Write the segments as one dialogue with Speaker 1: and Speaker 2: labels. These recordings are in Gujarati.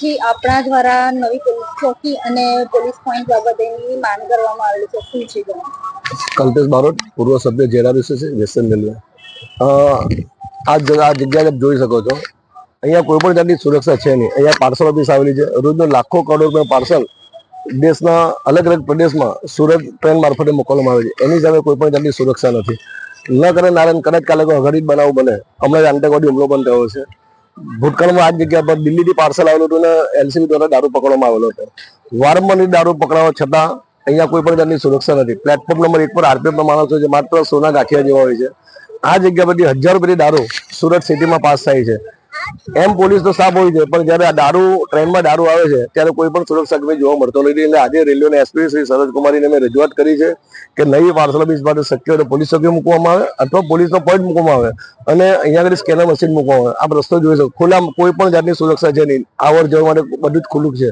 Speaker 1: જે આપણા દ્વારા નવી પોલીસ ચોકી અને પોલીસ પોઈન્ટ બાબતેની માંગ કરવામાં આવેલી છે, શું છે
Speaker 2: કલ્પેશ બારોટ, પૂર્વ સભ્ય જેડાબીસી છે, વેસ્ટર્ન રેલવે. આ જગા આ જગ્યા આપ જોઈ શકો છો. અહીંયા કોઈ પણ જાતની સુરક્ષા છે નહીં. અહીંયા પાર્સલ ઓફિસ આવેલી છે. રોજનો લાખો કરોડ રૂપિયા પાર્સલ દેશના અલગ અલગ પ્રદેશમાં સુરત ટ્રેન મારફતે મોકલવામાં આવે છે. એની સામે કોઈ પણ જાતની સુરક્ષા નથી. ન કરે નારાયણ, કદાચ કાલે કોઈ જ બનાવ બને. હમણાં જ આતંકવાદી હુમલો પણ થયો છે. ભૂતકાળમાં આ જગ્યા પર દિલ્હીથી પાર્સલ આવેલું હતું અને એલસીબી દ્વારા દારૂ પકડવામાં આવેલો હતો. વારંવાર દારૂ પકડાવા છતાં અહીંયા કોઈ પણ જાતની સુરક્ષા નથી. પ્લેટફોર્મ નંબર એક પર આરપીએફ માણસો છે, માત્ર સોના ગાંઠિયા જેવા હોય છે. આ જગ્યા પરથી હજારો પેટી દારૂ સુરત સિટીમાં પાસ થાય છે. એમ પોલીસ તો સાફ હોય છે, પણ જ્યારે આ દારૂ ટ્રેનમાં દારૂ આવે છે, ત્યારે કોઈ પણ સુરક્ષા કર્મી જોવા મળતો નથી. એટલે આજે રેલવેના એસપી શ્રી સરોજ કુમારીને મેં રજૂઆત કરી છે કે નહીં પાર્સલ ઓફિસ માટે શક્ય હોય પોલીસ ચોકી મૂકવામાં આવે અથવા પોલીસનો પોઈન્ટ મૂકવામાં આવે અને અહીંયા આગળ સ્કેનર મશીન મૂકવામાં આવે. આ રસ્તો જોઈ શકો. ખુલ્લા કોઈ પણ જાતની સુરક્ષા છે નહીં. આવર જવા માટે બધું જ ખુલ્લું છે.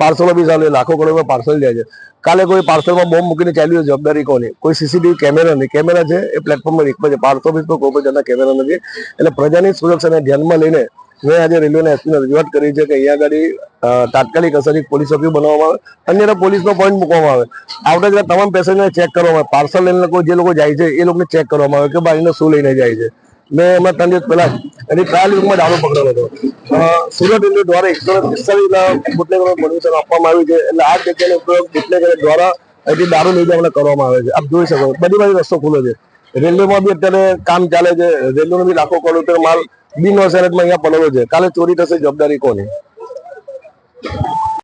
Speaker 2: પાર્સલ ઓફિસ આવે લાખો કરોડમાં પાર્સલ જાય છે. કાલે કોઈ પાર્સલમાં બોમ્બ મૂકીને ચાલ્યું જવાબદારી કોની? કોઈ સીસીટીવી કેમેરા નહીં. કેમેરા છે એ પ્લેટફોર્મમાં એક છે. પાર્સલ ઓફિસ પર કોઈ પણ જાતના કેમેરા નથી. એટલે પ્રજાની સુરક્ષાને ધ્યાનમાં લઈને મેં આજે રેલવેના એસપીને રજૂઆત કરી છે કે અહીંયા આગળ તાત્કાલિક અસરથી પોલીસ ચોકી બનાવવામાં આવે, અન્ય પોલીસનો પોઈન્ટ મૂકવામાં આવે. આવતા જતા તમામ પેસેન્જરને ચેક કરવામાં આવે. પાર્સલ લઈને લોકો જે લોકો જાય છે, એ લોકોને ચેક કરવામાં આવે કે ભાઈ શું લઈને જાય છે. મેં એમાં ત્રણ દિવસ પહેલા એની ટ્રાયલ રૂમમાં દારૂ પકડેલો હતો. સુરત રેલવે દ્વારા એકસો પિસ્તાલીસ બુટલેગરો પરમિશન આપવામાં આવ્યું છે. એટલે આ જગ્યાનો ઉપયોગ બુટલેગર દ્વારા અહીંથી દારૂ લઈ જવાના કરવામાં આવે છે. આપ જોઈ શકો બધી બધી રસ્તો ખુલ્લો છે. રેલવેમાં બી અત્યારે કામ ચાલે છે રેલવેનો બી લાખો કરોડ રૂપિયા માલ બિન વસારતમાં અહીંયા પડેલો છે કાલે ચોરી થશે જવાબદારી કોની